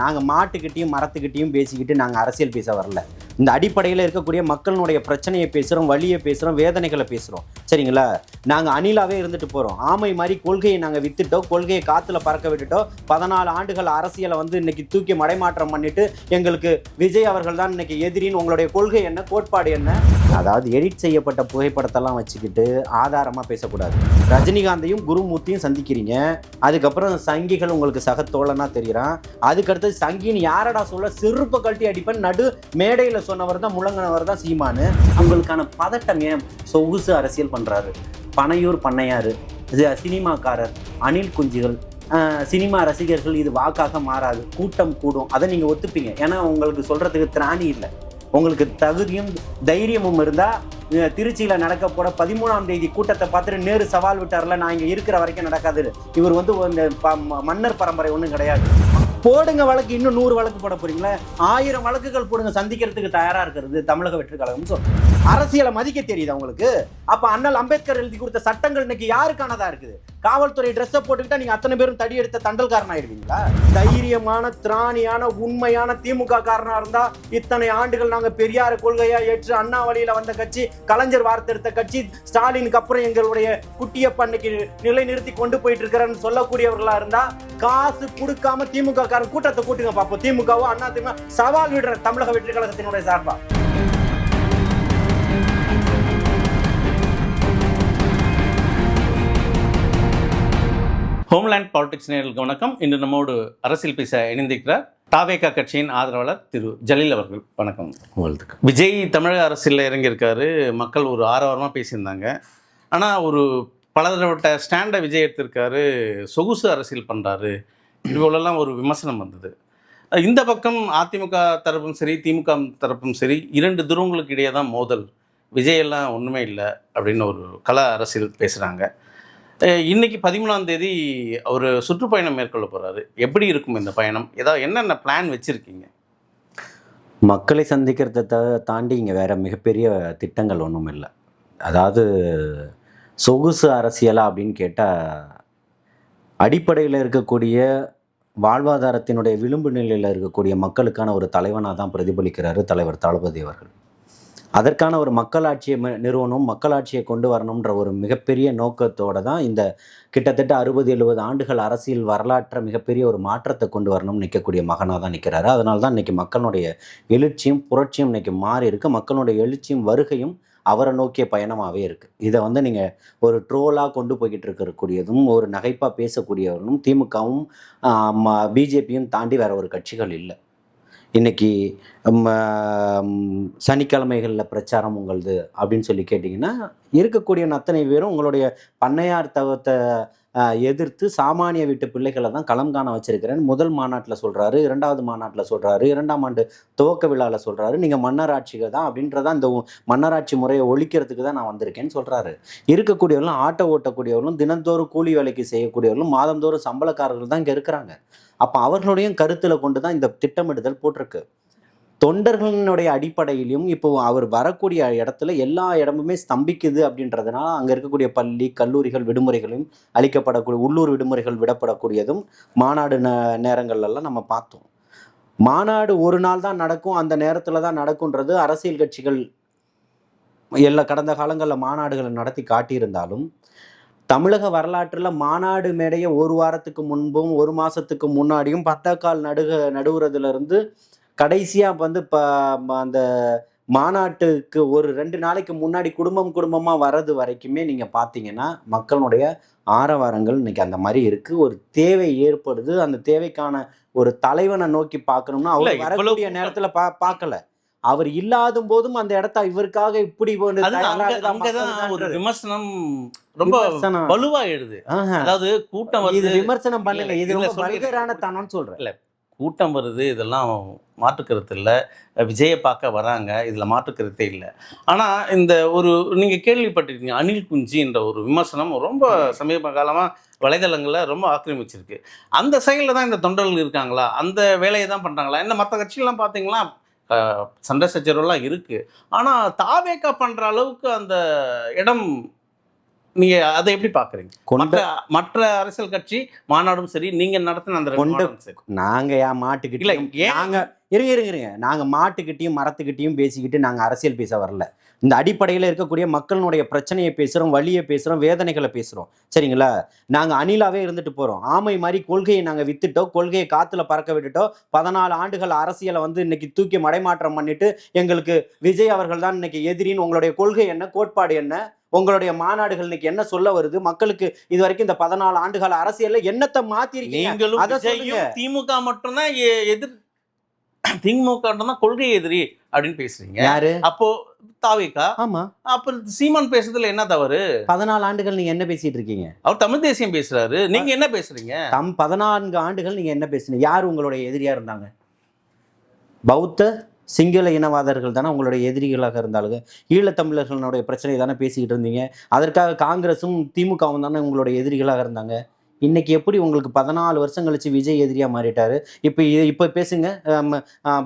நாங்கள் மாட்டுக்கிட்டையும் மரத்துக்கிட்டையும் பேசிக்கிட்டு நாங்கள் அரசியல் பேச வரல. இந்த அடிப்படையில் இருக்கக்கூடிய மக்களினுடைய பிரச்சனையை பேசுகிறோம் வழியை பேசுகிறோம் வேதனைகளை பேசுகிறோம் சரிங்களா? நாங்கள் அணிலாவே இருந்துட்டு போகிறோம் ஆமை மாதிரி கொள்கையை நாங்கள் வித்துட்டோம் கொள்கையை காற்றுல பறக்க விட்டுட்டோம் பதினாலு ஆண்டுகள் அரசியலை வந்து இன்னைக்கு தூக்கி மடைமாற்றம் பண்ணிட்டு எங்களுக்கு விஜய் அவர்கள் தான் இன்னைக்கு எதிரின்னு உங்களுடைய கொள்கை என்ன கோட்பாடு என்ன? அதாவது எடிட் செய்யப்பட்ட புகைப்படத்தெல்லாம் வச்சுக்கிட்டு ஆதாரமாக பேசக்கூடாது. ரஜினிகாந்தையும் குருமூர்த்தியும் சந்திக்கிறீங்க. அதுக்கப்புறம் சங்கிகள் உங்களுக்கு சக தோழனா தெரியுறான். அதுக்கடுத்து சங்கின்னு யாரடா சொல்ல செருப்பை கழட்டி அடிப்பேன் நடு மேடையில் சொன்னவர் தான் முழங்கினவர் தான் சீமானு. உங்களுக்கான பதட்டம் ஏன்? சொகுசு அரசியல் பண்ணுறாரு பனையூர் பண்ணையார் சினிமாக்காரர் அணில் குஞ்சுகள் சினிமா ரசிகர்கள் இது வாக்காக மாறாது கூட்டம் கூடும். அதை நீங்கள் ஒத்துப்பீங்க. ஏன்னா உங்களுக்கு சொல்கிறதுக்கு திராணி இல்லை. உங்களுக்கு தகுதியும் தைரியமும் இருந்தால் திருச்சியில் நடக்க போற பதிமூணாம் தேதி கூட்டத்தை பார்த்துட்டு நேரு சவால் விட்டார்ல நான் இங்கே இருக்கிற வரைக்கும் நடக்காது இவர் வந்து இந்த ம- மன்னர் பரம்பரை ஒன்றும் கிடையாது. போடுங்க வழக்கு இன்னும் நூறு வழக்கு போட போறீங்களா? ஆயிரம் வழக்குகள் போடுங்க சந்திக்கிறதுக்கு தயாரா இருக்கிறது தமிழக வெற்றி கழகம் அரசியலை மதிக்க தெரியுது உங்களுக்கு? அப்ப அண்ணல் அம்பேத்கர் எழுதி கொடுத்த சட்டங்கள் இன்னைக்கு யாருக்கானதா இருக்குது? காவல்துறை ட்ரெஸ்ஸை போட்டுக்கிட்டா நீங்க அத்தனை பேரும் தடி எடுத்த தண்டல்காரன் ஆயிடுவீங்களா? தைரியமான திராணியான உண்மையான திமுக காரனா இருந்தா இத்தனை ஆண்டுகள் நாங்க பெரியார் கொள்கையா ஏற்று அண்ணா வழியில வந்த கட்சி கலைஞர் வார்த்தெடுத்த கட்சி ஸ்டாலினுக்கு அப்புறம் எங்களுடைய குட்டிய அன்னைக்கு நிலை நிறுத்தி கொண்டு போயிட்டு இருக்கிறேன்னு சொல்லக்கூடியவர்களா இருந்தா காசு கொடுக்காம திமுக காரன் கூட்டத்தை கூட்டுங்க பாப்போம். திமுகவோ அண்ணா திமுக சவால் விடுற தமிழக வெற்றி கழகத்தினுடைய சார்பா? ஹோம்லேண்ட் பாலிடிக்ஸ் நேர்களுக்கு வணக்கம். இன்று நம்மோடு அரசியல் பேச இணைந்திருக்கிறார் தாவேகா கட்சியின் ஆதரவாளர் திரு ஜலீல் அவர்கள். வணக்கம். விஜய் தமிழக அரசியலில் இறங்கியிருக்காரு. மக்கள் ஒரு ஆரவாரமாக பேசியிருந்தாங்க. ஆனால் ஒரு பலதரப்பட்ட ஸ்டாண்டை விஜய் எடுத்திருக்காரு. சொகுசு அரசியல் பண்ணுறாரு இதுபோலெல்லாம் ஒரு விமர்சனம் வந்தது. இந்த பக்கம் அதிமுக தரப்பும் சரி திமுக தரப்பும் சரி இரண்டு துருவங்களுக்கு இடையே தான் மோதல். விஜய் எல்லாம் ஒன்றுமே இல்லை அப்படின்னு ஒரு கல அரசியல் பேசுகிறாங்க இன்றைக்கி பதிமூணாம் தேதி அவர் சுற்றுப்பயணம் மேற்கொள்ள போகிறாரு எப்படி இருக்கும் இந்த பயணம்? ஏதாவது என்னென்ன பிளான் வச்சுருக்கீங்க? மக்களை சந்திக்கிறத த- தாண்டி இங்கே வேறு மிகப்பெரிய திட்டங்கள் ஒன்றும் இல்லை. அதாவது சொகுசு அரசியலா அப்படின்னு கேட்டால் அடிப்படையில் இருக்கக்கூடிய வாழ்வாதாரத்தினுடைய விளிம்பு நிலையில் இருக்கக்கூடிய மக்களுக்கான ஒரு தலைவனாக தான் பிரதிபலிக்கிறாரு தலைவர் தளபதி அவர்கள். அதற்கான ஒரு மக்களாட்சியை ம- நிறுவனம் மக்களாட்சியை கொண்டு வரணுன்ற ஒரு மிகப்பெரிய நோக்கத்தோடு தான் இந்த கிட்டத்தட்ட அறுபது எழுபது ஆண்டுகள் அரசியல் வரலாற்றை மிகப்பெரிய ஒரு மாற்றத்தை கொண்டு வரணும்னு நிற்கக்கூடிய மகனாக தான் நிற்கிறாரு. அதனால தான் இன்னைக்கு மக்களுடைய எழுச்சியும் புரட்சியும் இன்னைக்கு மாறி இருக்குது மக்களுடைய எழுச்சியும் வருகையும் அவரை நோக்கிய பயணமாகவே இருக்குது இதை வந்து நீங்கள் ஒரு ட்ரோலாக கொண்டு போய்கிட்டு இருக்கக்கூடியதும் ஒரு நகைப்பாக பேசக்கூடியவரும் திமுகவும் பிஜேபியும் தாண்டி வேற ஒரு கட்சிகள் இல்லை. இன்னைக்கு சனிக்கிழமைகளில் பிரச்சாரம் உங்களது அப்படின்னு சொல்லி கேட்டிங்கன்னா இருக்கக்கூடிய அத்தனை பேரும் உங்களுடைய பண்ணையார் தவத்தை எதிர்த்து சாமானிய வீட்டு பிள்ளைகளை தான் களம் காண வச்சிருக்கிறேன் முதல் மாநாட்டில் சொல்கிறாரு இரண்டாவது மாநாட்டில் சொல்கிறாரு இரண்டாம் ஆண்டு துவக்க விழாவில் சொல்கிறாரு நீங்கள் மன்னராட்சிகள் தான் அப்படின்றதான் இந்த மன்னராட்சி முறையை ஒழிக்கிறதுக்கு தான் நான் வந்திருக்கேன்னு சொல்கிறாரு இருக்கக்கூடியவர்களும் ஆட்டோ ஓட்டக்கூடியவர்களும் தினந்தோறும் கூலி வேலைக்கு செய்யக்கூடியவர்களும் மாதந்தோறும் சம்பளக்காரர்கள் தான் இங்கே இருக்கிறாங்க. அப்போ அவர்களுடையும் கருத்தில் கொண்டு தான் இந்த திட்டமிடுதல் போட்டிருக்கு. தொண்டர்களினுடைய அடிப்படையிலும் இப்போ அவர் வரக்கூடிய இடத்துல எல்லா இடமுமே ஸ்தம்பிக்குது அப்படின்றதுனால அங்கே இருக்கக்கூடிய பள்ளி கல்லூரிகள் விடுமுறைகளும் அளிக்கப்படக்கூடிய உள்ளூர் விடுமுறைகள் விடப்படக்கூடியதும் மாநாடு ந நேரங்கள்லாம் நம்ம பார்த்தோம். மாநாடு ஒரு நாள் தான் நடக்கும் அந்த நேரத்தில் தான் நடக்குன்றது அரசியல் கட்சிகள் எல்லா கடந்த காலங்களில் மாநாடுகளை நடத்தி காட்டியிருந்தாலும் தமிழக வரலாற்றில் மாநாடு மேடையை ஒரு வாரத்துக்கு முன்பும் ஒரு மாதத்துக்கு முன்னாடியும் பத்தக்கால் நடுக நடுவுறதுலேருந்து கடைசியாக வந்து இப்போ அந்த மாநாட்டுக்கு ஒரு ரெண்டு நாளைக்கு முன்னாடி குடும்பம் குடும்பமாக வர்றது வரைக்குமே நீங்கள் பார்த்தீங்கன்னா மக்களுடைய ஆரவாரங்கள் இன்னைக்கு அந்த மாதிரி இருக்கு ஒரு தேவை ஏற்படுது அந்த தேவைக்கான ஒரு தலைவனை நோக்கி பார்க்கணும்னா அவர் வரக்கூடிய. நேரத்துல பா பார்க்கல அவர் இல்லாத போதும் அந்த இடத்த இவருக்காக இப்படி ஒரு. விமர்சனம் ரொம்ப விமர்சனம். வலுவா எழுது ஆஹா. அதாவது கூட்டம் இது விமர்சனம் பண்ணல இது ரொம்ப. வல்கரான தனம்னு சொல்றேன் கூட்டம் வருது இதெல்லாம் மாற்றுக்கருத்து இல்லை. விஜயை பார்க்க வராங்க இதில் மாற்றுக்கருத்தே இல்லை. ஆனால் இந்த ஒரு நீங்கள் கேள்விப்பட்டிருக்கீங்க அனில் குஞ்சி என்ற ஒரு விமர்சனம் ரொம்ப சமீப காலமாக வலைதளங்களில் ரொம்ப ஆக்கிரமிச்சிருக்கு. அந்த சைடில் தான் இந்த தொண்டர்கள் இருக்காங்களா? அந்த வேலையை தான் பண்ணுறாங்களா என்ன மற்ற கட்சிகள்லாம் பார்த்தீங்களா? சண்டை சச்சரவுலாம் இருக்குது ஆனால் தாவேக்கா பண்ணுற அளவுக்கு அந்த இடம் நீங்க அதை எப்படி பாக்குறீங்க? கொண்ட மற்ற அரசியல் கட்சி மாநாடும் சரி நீங்க நடத்தின அந்த கொண்ட- நாங்க ஏன் இல்ல மாட்டுக்கிட்டையும் ஏன்? நாங்க இருங்க இருங்க இருங்க. நாங்க மாட்டுக்கிட்டையும் மரத்துக்கிட்டையும் பேசிக்கிட்டு நாங்க அரசியல் பேச வரல. இந்த அடிப்படையில் இருக்கக்கூடிய மக்களினுடைய பிரச்சனையை பேசுறோம் வழியை பேசுறோம் வேதனைகளை பேசுறோம். சரிங்களா? நாங்க அணிலாவே இருந்துட்டு போறோம். ஆமை மாதிரி கொள்கையை நாங்க வித்துட்டோம் கொள்கையை காத்துல பறக்க விட்டுட்டோம் பதினாலு ஆண்டுகள் அரசியலை வந்து இன்னைக்கு தூக்கி மடைமாற்றம் பண்ணிட்டு எங்களுக்கு விஜய் அவர்கள் தான் இன்னைக்கு எதிரின்னு உங்களுடைய கொள்கை என்ன கோட்பாடு என்ன? உங்களுடைய மாநாடுகள் இன்னைக்கு என்ன சொல்ல வருது? மக்களுக்கு இது வரைக்கும் இந்த பதினாலு ஆண்டுகால அரசியல்ல என்னத்தை மாத்திருக்கீங்க? அதை திமுக மட்டும்தான் எதிர் திமுக மட்டும்தான் கொள்கை எதிரி அப்படின்னு பேசுறீங்க. யாரு? அப்போ தாவேக்கா? ஆமா. அப்புறம் சீமான் பேசுறதுல என்ன தவறு? பதினாலு ஆண்டுகள் நீங்க என்ன பேசிட்டு இருக்கீங்க? அவர் தமிழ் தேசியம் பேசுறாரு. நீங்க என்ன பேசுறீங்க? தம் பதினான்கு ஆண்டுகள் நீங்க என்ன பேசுனீங்க? யார் உங்களுடைய எதிரியா இருந்தாங்க? பௌத்த சிங்கள இனவாதர்கள் தானே உங்களுடைய எதிரிகளாக இருந்தாலுங்க. ஈழத்தமிழர்களுடைய பிரச்சனை தானே பேசிக்கிட்டு இருந்தீங்க. அதற்காக காங்கிரஸும் திமுகவும் தானே உங்களுடைய எதிரிகளாக இருந்தாங்க. இன்னைக்கு எப்படி உங்களுக்கு பதினாலு வருஷம் கழிச்சு விஜய் எதிரியா மாறிட்டாரு? இப்போ இப்போ பேசுங்க.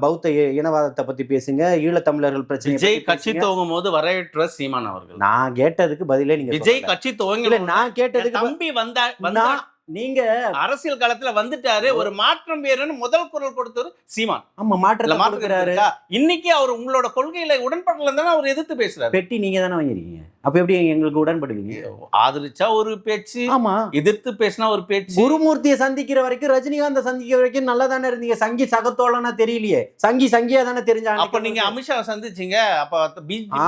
பௌத்த இனவாதத்தை பத்தி பேசுங்க. ஈழத்தமிழர்கள் பிரச்சனை விஜய் கட்சி துவங்கும் போது வரவேற்ற சீமான் அவர்கள். நான் கேட்டதுக்கு பதிலே நீங்க விஜய். கட்சி இல்ல துவங்கி நான் கேட்டதுக்கு தம்பி வந்தா நீங்க அரசியல் களத்துல வந்துட்டாரு ஒரு மாற்றம் வேறுன்னு முதல் குரல் கொடுத்தவர் சீமான். ஆமா கொடுக்குறாரு. இருக்கா? இன்னைக்கு அவர் உங்களோட கொள்கையில உடன்படல தானே அவர் எதிர்த்து பேசுறாரு. பெட்டி நீங்க தானே வாங்கிருக்கீங்க அப்ப எப்படி எங்களுக்கு உடன்படுவீங்க? ஆதரிச்சா ஒரு பேச்சு ஆமா. எதிர்த்து பேசினா ஒரு பேச்சு. குருமூர்த்தியை சந்திக்கிற வரைக்கும் ரஜினிகாந்த் சந்திக்கிற வரைக்கும் நல்லா தானே இருந்தீங்க. சங்கி சகத்தோழனா தெரியலையே. சங்கி சங்கியா தானே தெரிஞ்சா அப்ப நீங்க அமித்ஷா சந்திச்சீங்க. அப்ப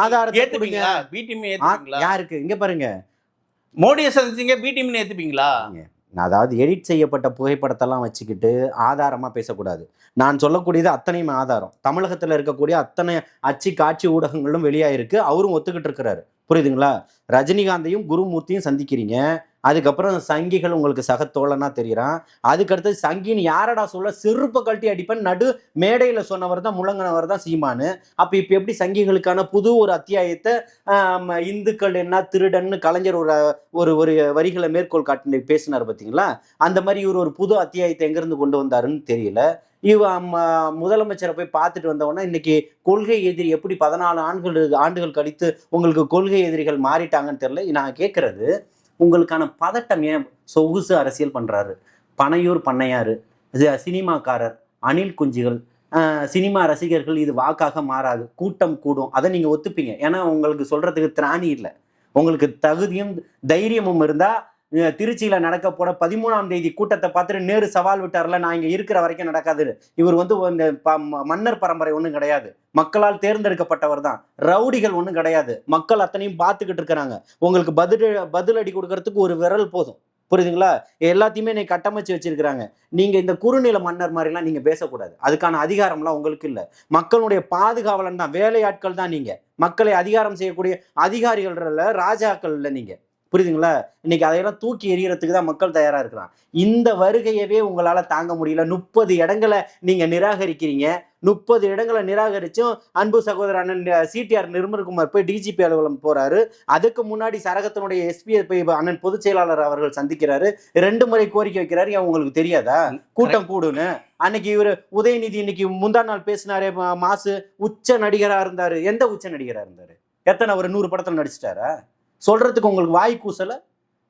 ஆதாரத்தை ஏத்துப்பீங்களா? ஆ, ஏத்துப்பீங்களா? யாருக்கு? இங்க பாருங்க. மோடியை சந்திச்சீங்க பிடிஎம் ஏத்துப்பீங்களா? அதாவது எடிட் செய்யப்பட்ட புகைப்படத்தெல்லாம் வச்சுக்கிட்டு ஆதாரமாக பேசக்கூடாது. நான் சொல்லக்கூடியது அத்தனையும் ஆதாரம். தமிழகத்தில் இருக்கக்கூடிய அத்தனை அச்சு காட்சி ஊடகங்களும் வெளியாயிருக்கு. அவரும் ஒத்துக்கிட்டு இருக்கிறாரு. புரியுதுங்களா? ரஜினிகாந்தையும் குருமூர்த்தியும் சந்திக்கிறீங்க. அதுக்கப்புறம் சங்கிகள் உங்களுக்கு சகத்தோழனா தெரியறான் அதுக்கடுத்து சங்கின்னு யாரடா சொல்ல செருப்பை கழட்டி அடிப்பேன் நடு மேடையில் சொன்னவர் தான் முழங்கினவர் தான் சீமானு. அப்போ இப்போ எப்படி சங்கிகளுக்கான புது ஒரு அத்தியாயத்தை இந்துக்கள் என்ன திருடன்னு கலைஞர் ஒரு ஒரு ஒரு வரிகளை மேற்கோள் காட்டி பேசினார் பார்த்தீங்களா அந்த மாதிரி இவர் ஒரு புது அத்தியாயத்தை எங்கேருந்து கொண்டு வந்தாருன்னு தெரியல. இவ முதலமைச்சரை போய் பார்த்துட்டு வந்தவொடனே இன்னைக்கு கொள்கை எதிரி எப்படி பதினாலு ஆண்டுகள் ஆண்டுகள் கழித்து உங்களுக்கு கொள்கை எதிரிகள் மாறிட்டாங்கன்னு தெரியல. நான் கேட்கறது உங்களுக்கான பதட்டம் ஏன் சொகுசு அரசியல் பண்ணுறாரு பனையூர் பண்ணையார் சினிமாக்காரர் அணில் குஞ்சுகள் சினிமா ரசிகர்கள் இது வாக்காக மாறாது கூட்டம் கூடும் அதை நீங்கள் ஒத்துப்பீங்க. ஏன்னா உங்களுக்கு சொல்கிறதுக்கு திராணி இல்லை. உங்களுக்கு தகுதியும் தைரியமும் இருந்தால் திருச்சியில் நடக்க போற பதிமூணாம் தேதி கூட்டத்தை பார்த்துட்டு நேரு சவால் விட்டார்ல நான் இங்கே இருக்கிற வரைக்கும் நடக்காது. இவர் வந்து இந்த ப- ம- மன்னர் பரம்பரை ஒன்றும் கிடையாது. மக்களால் தேர்ந்தெடுக்கப்பட்டவர் தான். ரவுடிகள் ஒன்றும் கிடையாது. மக்கள் அத்தனையும் பார்த்துக்கிட்டு இருக்கிறாங்க. உங்களுக்கு பதில் பதிலடி கொடுக்கறதுக்கு ஒரு விரல் போதும். புரியுதுங்களா? எல்லாத்தையுமே நீ கட்டமைச்சு வச்சிருக்கிறாங்க. நீங்க இந்த குறுநில மன்னர் மாதிரிலாம் நீங்க பேசக்கூடாது. அதுக்கான அதிகாரம்லாம் உங்களுக்கு இல்லை. மக்களுடைய பாதுகாவலன் தான். வேலையாட்கள் தான் நீங்க. மக்களை அதிகாரம் செய்யக்கூடிய அதிகாரிகள் இல்லை ராஜாக்கள் இல்லை நீங்க. புரியுதுங்களா? இன்னைக்கு அதையெல்லாம் தூக்கி எறியறதுக்கு தான் மக்கள் தயாரா இருக்கிறான் இந்த வருகையவே உங்களால தாங்க முடியல. முப்பது இடங்களை நீங்க நிராகரிக்கிறீங்க. முப்பது இடங்களை நிராகரிச்சும் அன்பு சகோதரர் அண்ணன் சிடிஆர் நிர்மல்குமார் போய் டிஜிபி அலுவலகம் போறாரு. அதுக்கு முன்னாடி சரகத்தினுடைய எஸ்பி போய் அண்ணன் பொதுச் செயலாளர் அவர்கள் சந்திக்கிறாரு. ரெண்டு முறை கோரிக்கை வைக்கிறாரு. ஏன் உங்களுக்கு தெரியாதா? கூட்டம் கூடுன்னு. அன்னைக்கு இவர் உதயநிதி இன்னைக்கு முந்தா நாள் பேசினாரே மாசு. உச்ச நடிகரா இருந்தாரு. எந்த உச்ச நடிகரா இருந்தாரு? எத்தனை? ஒரு நூறு படத்துல நடிச்சிட்டாரா? சொல்கிறதுக்கு உங்களுக்கு வாய் கூசலை?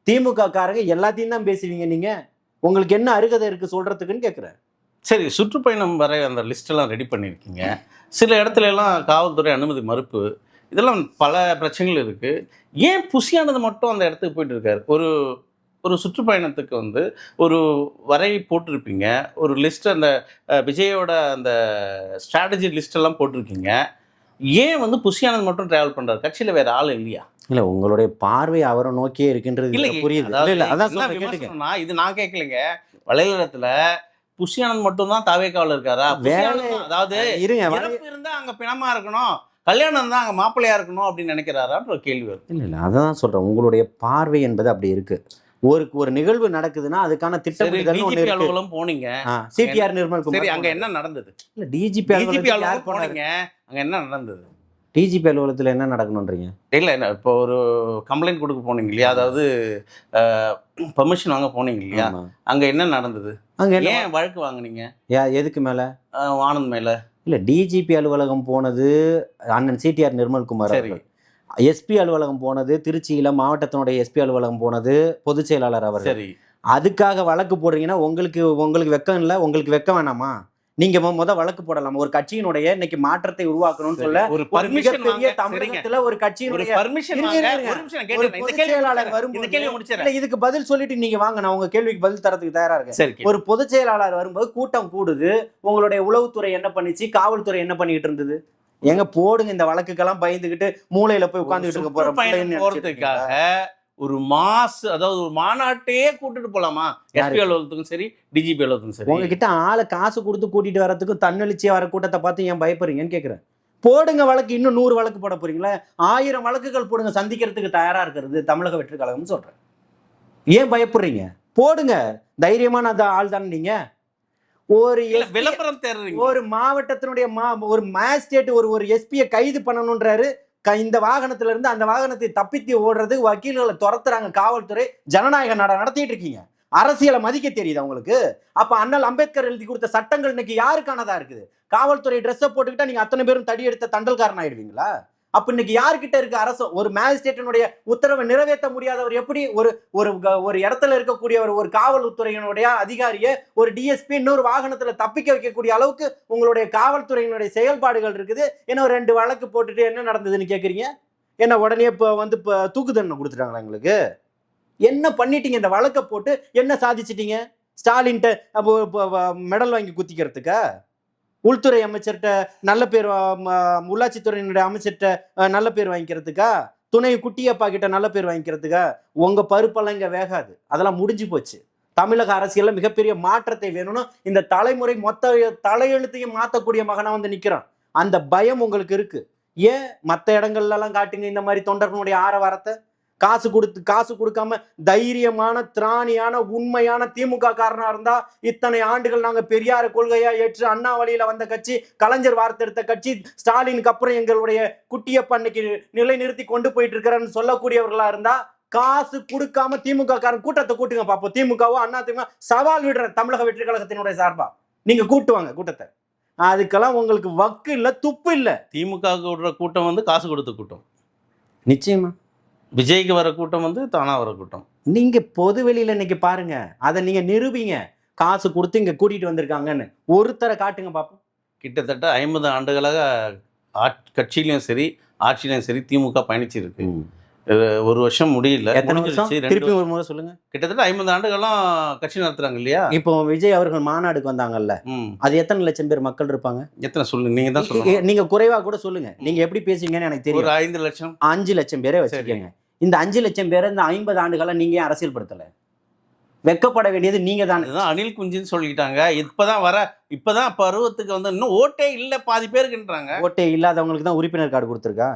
திமுக காரங்க எல்லாத்தையும் தான் பேசுவீங்க நீங்கள் உங்களுக்கு என்ன அருகதை இருக்குது சொல்கிறதுக்குன்னு கேட்குறேன் சரி சுற்றுப்பயணம் வர அந்த லிஸ்ட்டெல்லாம் ரெடி பண்ணியிருக்கீங்க. சில இடத்துல எல்லாம் காவல்துறை அனுமதி மறுப்பு. இதெல்லாம் பல பிரச்சனைகள் இருக்குது ஏன் புசியானது மட்டும் அந்த இடத்துக்கு போயிட்டு இருக்காரு? ஒரு ஒரு சுற்றுப்பயணத்துக்கு வந்து ஒரு வரை போட்டிருப்பீங்க. ஒரு லிஸ்ட் அந்த விஜயோட அந்த ஸ்ட்ராட்டஜி லிஸ்டெல்லாம் போட்டிருக்கீங்க. ஏன் வந்து புசியானது மட்டும் ட்ராவல் பண்ணுறாரு கட்சியில வேறு ஆள் இல்லையா? இல்ல உங்களுடைய பார்வை அவரை நோக்கியே இருக்கின்றது இல்ல புரியுது. இல்ல இல்ல அதான் என்ன சொல்றேன் கேட்டுக்க விமர்சனம்னா, இது நான் கேட்கலைங்க. வலைதளத்துல புஷியானந்த் மட்டும் தான் தாவேக்காவில் இருக்காரா? அதாவது இருங்க இருந்தா அங்க பிணமா இருக்கணும் கல்யாணம் தான் அங்க மாப்பிள்ளையா இருக்கணும் அப்படின்னு நினைக்கிறாரான்ற ஒரு கேள்வி வருது. இல்ல இல்ல அதான் சொல்றேன். உங்களுடைய பார்வை என்பது அப்படி இருக்கு. ஒரு ஒரு நிகழ்வு நடக்குதுன்னா அதுக்கான திட்டமிடுதல் அலுவலகம் போனீங்க. சிடிஆர் நிர்மல் சரி அங்க என்ன நடந்தது? இல்ல டிஜிபி அலுவலகம் போனீங்க அங்க என்ன நடந்தது? டிஜிபி அலுவலகத்துல என்ன நடக்கணும்ன்றீங்க? இல்ல என்ன இப்போ ஒரு கம்ப்ளைண்ட் கொடுக்க போனீங்க இல்லையா? அதாவது பெர்மிஷன் வாங்க போனீங்க இல்லையா. அங்க என்ன நடந்தது? அங்க ஏன் வழக்கு வாங்குனீங்க? யா- எதுக்கு மேல? ஆனந்த் மேல. இல்ல டிஜிபி அலுவலகம் போனது அண்ணன் சிடிஆர் நிர்மல்குமார். அவர்கள். எஸ்பி அலுவலகம் போனது திருச்சியில மாவட்டத்தினுடைய எஸ்பி அலுவலகம் போனது பொதுச் செயலாளர் அவர் சரி. அதுக்காக வழக்கு போடுறீங்கன்னா உங்களுக்கு உங்களுக்கு வெக்கம் இல்லை? உங்களுக்கு வெக்கம் வேணாமா? நீங்க முத வழக்கு போடலாம். ஒரு கட்சியினுடைய இன்னைக்கு மாற்றத்தை உருவாக்கணும்னு சொல்ல ஒரு மிகப்பெரிய தமிழகத்துல ஒரு கட்சியினுடைய செயலாளர். வரும்போது இதுக்கு பதில் சொல்லிட்டு நீங்க வாங்க. நான் உங்க கேள்விக்கு பதில் தரதுக்கு தயாரா இருக்கேன். ஒரு பொதுச் செயலாளர் வரும்போது கூட்டம் கூடுது. உங்களுடைய உளவுத்துறை என்ன பண்ணிச்சு? காவல்துறை என்ன பண்ணிட்டு இருந்தது? எங்க போடுங்க. இந்த வழக்குக்கெல்லாம் பயந்துகிட்டு மூலையில போய் உட்கார்ந்துட்டு இருக்க போற ஒரு மாஸ் அதாவது ஒரு மாநாட்டையே கூட்டிட்டு போலாமா? எஸ்பி? அலுவலகத்துக்கும் சரி டிஜிபி அலுவலகத்துக்கும் சரி. உங்ககிட்ட ஆளை காசு கொடுத்து கூட்டிட்டு வரதுக்கும் தன்னெழுச்சியா வர கூட்டத்தை பார்த்து ஏன் பயப்படுறீங்கன்னு கேக்குறேன். போடுங்க வழக்கு இன்னும் நூறு வழக்கு போட போறீங்களா? ஆயிரம் வழக்குகள் போடுங்க சந்திக்கிறதுக்கு தயாரா இருக்கிறது தமிழக வெற்றி கழகம்னு சொல்றேன். ஏன் பயப்படுறீங்க? போடுங்க. தைரியமான ஆள் தானே நீங்க? ஒரு விளம்பரம் ஒரு மாவட்டத்தினுடைய மா ஒரு மேஜிஸ்ட்ரேட் ஒரு ஒரு எஸ்பியை கைது பண்ணணுன்றாரு இந்த வாகனத்துல இருந்து அந்த வாகனத்தை தப்பித்து ஓடுறது வக்கீல்களை துரத்துறாங்க காவல்துறை ஜனநாயக நட நடத்திட்டு இருக்கீங்க. அரசியலை மதிக்க தெரியுது உங்களுக்கு? அப்ப அண்ணல் அம்பேத்கர் எழுதி கொடுத்த சட்டங்கள் இன்னைக்கு யாருக்கானதா இருக்குது? காவல்துறை ட்ரெஸ்ஸை போட்டுக்கிட்டா நீங்க அத்தனை பேரும் தடி எடுத்த தண்டல்காரன் ஆயிடுவீங்களா அப்ப இன்னைக்கு யார்கிட்ட இருக்கு அரசு? ஒரு மேஜிஸ்ட்ரேட்டினுடைய உத்தரவை நிறைவேற்ற முடியாதவர் எப்படி? ஒரு ஒரு க- ஒரு இடத்துல இருக்கக்கூடிய ஒரு ஒரு காவல்துறையினுடைய அதிகாரியை ஒரு டிஎஸ்பி இன்னொரு வாகனத்துல தப்பிக்க வைக்கக்கூடிய அளவுக்கு உங்களுடைய காவல்துறையினுடைய செயல்பாடுகள் இருக்குது. ஏன்னா ரெண்டு வழக்கு போட்டுட்டு என்ன நடந்ததுன்னு கேட்குறீங்க என்ன உடனே இப்போ வந்து இப்போ தூக்கு தண்டனை கொடுத்துட்டாங்களா எங்களுக்கு? என்ன பண்ணிட்டீங்க இந்த வழக்கை போட்டு? என்ன சாதிச்சிட்டீங்க? ஸ்டாலின்ட்ட மெடல் வாங்கி குத்திக்கிறதுக்கா? உள்துறை அமைச்சர்கிட்ட நல்ல பேர் உள்ளாட்சித்துறையினுடைய அமைச்சர்கிட்ட நல்ல பேர் வாங்கிக்கிறதுக்கா? துணை குட்டியப்பா கிட்ட நல்ல பேர் வாங்கிக்கிறதுக்கா? உங்க பருப்பெல்லாம் இங்க வேகாது. அதெல்லாம் முடிஞ்சு போச்சு. தமிழக அரசியல்ல மிகப்பெரிய மாற்றத்தை வேணும்னு இந்த தலைமுறை மொத்த தலையெழுத்தையும் மாற்றக்கூடிய மகனா வந்து நிற்கிறான் அந்த பயம் உங்களுக்கு இருக்கு. ஏன் மற்ற இடங்கள்லாம் காட்டுங்க இந்த மாதிரி தொண்டர்களுடைய ஆரவாரத்தை? காசு கொடுத்து காசு கொடுக்காம தைரியமான திராணியான உண்மையான திமுக காரனா இருந்தா இத்தனை ஆண்டுகள் நாங்க பெரியார கொள்கையா ஏற்று அண்ணா வழியில வந்த கட்சி கலைஞர் வார்த்தெடுத்த கட்சி ஸ்டாலினுக்கு அப்புறம் எங்களுடைய குட்டியப்ப அன்னைக்கு நிலை நிறுத்தி கொண்டு போயிட்டு இருக்கிறன்னு சொல்லக்கூடியவர்களா இருந்தா காசு கொடுக்காம திமுக காரன் கூட்டத்தை கூட்டுங்க பாப்போம். திமுகவோ அண்ணா திமுக சவால் விடுற தமிழக வெற்றி கழகத்தினுடைய சார்பா? நீங்க கூட்டுவாங்க கூட்டத்தை. அதுக்கெல்லாம் உங்களுக்கு வக்கு இல்ல துப்பு இல்ல. திமுகவுக்கு விடுற கூட்டம் வந்து காசு கொடுத்த கூட்டம். நிச்சயமா. விஜய்க்கு வர கூட்டம் வந்து தானா வர கூட்டம். நீங்க பொது வெளியில இன்னைக்கு பாருங்க. அதை நீங்க நிரூபிங்க. காசு கொடுத்து இங்க கூட்டிட்டு வந்திருக்காங்கன்னு. ஒருத்தரை காட்டுங்க பாப்போம். கிட்டத்தட்ட ஐம்பது ஆண்டுகளாக ஆட் கட்சியிலையும் சரி ஆட்சியிலையும் சரி திமுக பயணிச்சிருக்கு. ஒரு வருஷம் முடியல. எத்தனை வருஷம்? திருப்பி ஒரு முறை சொல்லுங்க. கிட்டத்தட்ட ஐம்பது ஆண்டுகள்லாம் கட்சி நடத்துறாங்க இல்லையா? இப்போ விஜய் அவர்கள் மாநாடுக்கு வந்தாங்கல்ல. அது எத்தனை லட்சம் பேர் மக்கள் இருப்பாங்க? எத்தனை சொல்லு நீங்க தான் சொல்லணும். நீங்க குறைவா கூட சொல்லுங்க. நீங்க எப்படி பேசுவீங்கன்னு எனக்கு ஒரு தெரியும் ஐந்து லட்சம். அஞ்சு லட்சம் பேரை வச்சிருக்கீங்க இந்த அஞ்சு லட்சம் பேரை இந்த ஐம்பது ஆண்டுகளா நீங்க ஏன் அரசியல்படுத்தல? வெக்கப்பட வேண்டியது நீங்க தானே. அனில் குஞ்சின்னு சொல்லிக்கிட்டாங்க. இப்பதான் வர இப்பதான் பருவத்துக்கு வந்து இன்னும் ஓட்டே இல்ல பாதி பேருக்குன்றாங்க ஓட்டே இல்லாதவங்களுக்கு தான் உறுப்பினர் கார்டு கொடுத்துருக்கா?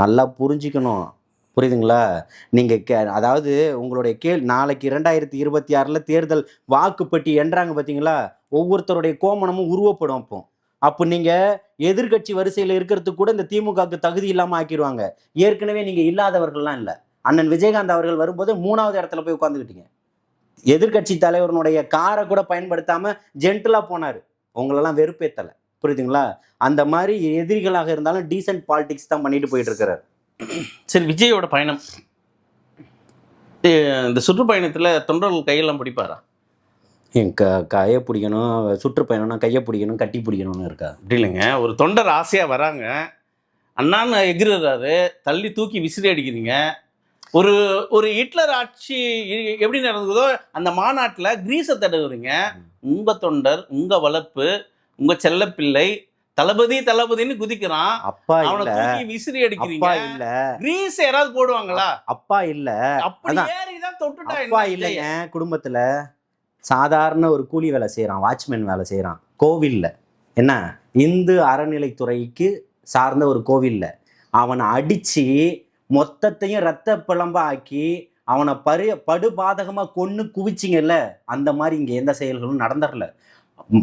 நல்லா புரிஞ்சுக்கணும். புரியுதுங்களா? நீங்கள் கே அதாவது உங்களுடைய கேள் நாளைக்கு இரண்டாயிரத்தி இருபத்தி ஆறில் தேர்தல் வாக்குப்பட்டி என்றாங்க பார்த்தீங்களா ஒவ்வொருத்தருடைய கோமணமும் உருவப்படும் அப்போ. அப்போ நீங்கள் எதிர்க்கட்சி வரிசையில் இருக்கிறதுக்கு கூட இந்த திமுகவுக்கு தகுதி இல்லாமல் ஆக்கிடுவாங்க. ஏற்கனவே நீங்கள் இல்லாதவர்கள்லாம் இல்லை. அண்ணன் விஜயகாந்த் அவர்கள் வரும்போது மூணாவது இடத்துல போய் உட்காந்துக்கிட்டீங்க எதிர்க்கட்சி தலைவருடைய காரை கூட பயன்படுத்தாமல் ஜென்டலாக போனார். உங்களெல்லாம் வெறுப்பேத்தலை. புரியுதுங்களா? அந்த மாதிரி எதிரிகளாக இருந்தாலும் டீசென்ட் பாலிடிக்ஸ் தான் பண்ணிட்டு போயிட்டு இருக்கிறார் சரி விஜயோட பயணம். இந்த சுற்றுப்பயணத்துல தொண்டர்கள் கையெல்லாம் பிடிப்பாரா? என் க கையை பிடிக்கணும் சுற்றுப்பயணம்னா கையை பிடிக்கணும் கட்டி பிடிக்கணும்னு இருக்கா? அப்படி இல்லைங்க. ஒரு தொண்டர் ஆசையா வராங்க. அண்ணான்னு எகிறுறாரு. தள்ளி தூக்கி விசிறி அடிக்கிறீங்க ஒரு ஒரு ஹிட்லர் ஆட்சி எப்படி நடந்ததோ அந்த மாநாட்டுல கிரீஸை தடவுறீங்க. உங்க தொண்டர் உங்க வளர்ப்பு உங்க செல்லப்பிள்ளை தளபதி தளபதின்னு குதிக்கிறான். அப்பா அவனை இல்ல. தூக்கி விசிறி அடிக்கிறீங்க. இல்ல. கிரீஸ் யாராவது போடுவாங்களா? அப்பா இல்ல. அப்பா இல்லைங்க குடும்பத்துல. சாதாரண ஒரு கூலி வேலை செய்றான். வாட்ச்மேன் வேலை செய்றான். கோவில்ல. என்ன? இந்து அறநிலைத்துறைக்கு சார்ந்த ஒரு கோவில்ல. அவனை அடிச்சு மொத்தத்தையும் ரத்த பிளம்பா ஆக்கி அவனை பரு படுபாதகமா கொன்னு குவிச்சிங்கல்ல. அந்த மாதிரி இங்க எந்த செயல்களும் நடந்துடல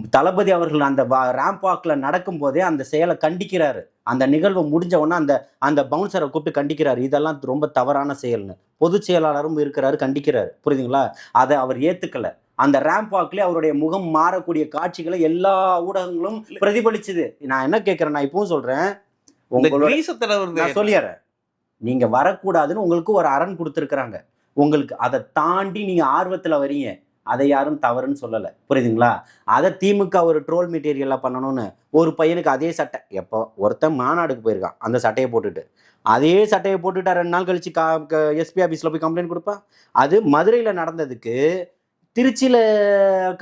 தளபதி அவர்கள் அந்த ரேம்ப் வாக்கில் நடக்கும் போதே அந்த செயலை கண்டிக்கிறாரு. அந்த நிகழ்வு முடிஞ்ச உடனே அந்த அந்த பவுன்சரை கூப்பிட்டு கண்டிக்கிறாரு. இதெல்லாம் ரொம்ப தவறான செயல்னு. பொதுச் செயலாளரும் இருக்கிறாரு கண்டிக்கிறாரு. புரியுதுங்களா? அதை அவர் ஏத்துக்கல. அந்த ரேம்ப் வாக்லயே அவருடைய முகம் மாறக்கூடிய காட்சிகளை எல்லா ஊடகங்களும் பிரதிபலிச்சுது. நான் என்ன கேட்கிறேன்? நான் இப்பவும் சொல்றேன். உங்களோட சொல்லிடுறேன். நீங்க வரக்கூடாதுன்னு உங்களுக்கு ஒரு அரண் கொடுத்துருக்குறாங்க. உங்களுக்கு அதை தாண்டி நீங்க ஆர்வத்துல வரீங்க. அதை யாரும் தவறுன்னு சொல்லலை. புரியுதுங்களா? அதை திமுக ஒரு ட்ரோல் மெட்டீரியலாக பண்ணணும்னு ஒரு பையனுக்கு அதே சட்டை. எப்போ? ஒருத்தன் மாநாடுக்கு போயிருக்கான். அந்த சட்டையை போட்டுட்டு. அதே சட்டையை போட்டுட்டா ரெண்டு நாள் கழிச்சு கா எஸ்பி ஆஃபீஸில் போய் கம்ப்ளைண்ட் கொடுப்பா? அது மதுரையில் நடந்ததுக்கு திருச்சியில்